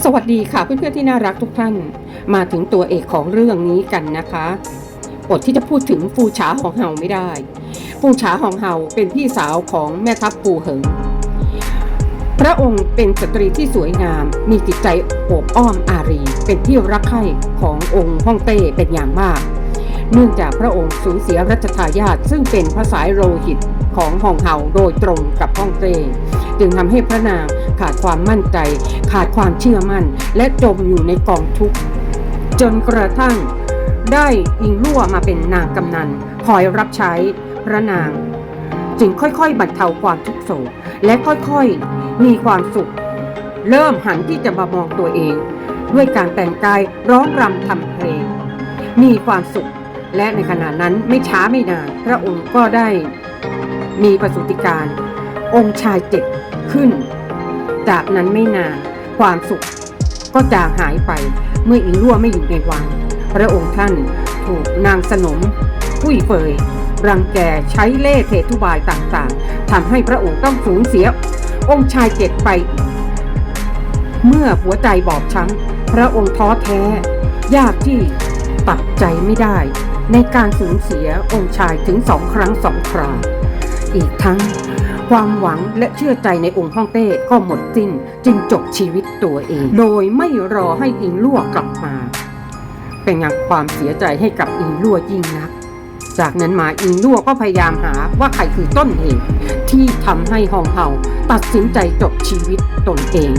สวัสดีค่ะเพื่อนๆที่น่ารักทุกท่าน มาถึงตัวเอกของเรื่องนี้กันนะคะอดที่จะพูดถึงฟูฉาหองเฮาไม่ได้ฟูฉาหองเฮาเป็นพี่สาวของแม่ทัพปูเหิงพระองค์เป็นสตรีที่สวยงาม มีจิตใจโอบอ้อมอารี เป็นที่รักใคร่ขององค์ฮ่องเต้เป็นอย่างมาก เนื่องจากพระองค์สูญเสียรัชทายาทซึ่งเป็นพระสายโลหิตของฮองเฮาโดยตรงกับฮ่องเต้จึงทำให้พระนางขาดความมั่นใจ ขาดความเชื่อมั่น และจมอยู่ในกองทุกข์ จนกระทั่งได้อิงลั่วมาเป็นนางกำนันคอยรับใช้พระนาง จึงค่อยๆบรรเทาความทุกข์โศกและค่อยๆมีความสุข เริ่มหันที่จะมามองตัวเอง ด้วยการแต่งกายร้องรำทำเพลง มีความสุข และในขณะนั้นไม่ช้าไม่นาน พระองค์ก็ได้มีประสูติการ องค์ชายเจ็ดขึ้น จากนั้นไม่นานความสุขก็จางหายไปเมื่ออิงรั่วไม่อยู่ในวัง พระองค์ท่านถูกนางสนมผู้เฟยรังแกใช้เล่ห์เททุบายต่างๆทำให้พระองค์ต้องสูญเสีย องค์ชายเจ็ดไป เมื่อหัวใจบอบช้ำพระองค์ท้อแท้ ยากที่ตัดใจไม่ได้ ในการสูญเสียองค์ชายถึงสองครั้งสองครา อีกทั้ง ความหวังและเชื่อใจในองค์ฮ่องเต้ก็หมดสิ้นจึงจบชีวิตตัวเอง โดยไม่รอให้อิงลั่วกลับมา เป็นงานความเสียใจให้กับอิงลั่วยิ่งนัก จากนั้นมาอิงลั่วก็พยายามหาว่าใครคือต้นเหตุที่ทำให้ฮองเฮาตัดสินใจจบชีวิตตนเอง